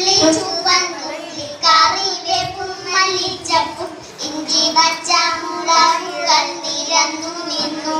ഉള്ളി ചുവന്നുള്ളി കറിവേപ്പും മല്ലിച്ചപ്പും ഇഞ്ചി പച്ചമുളകുകൾ നിരന്നു നിന്നു.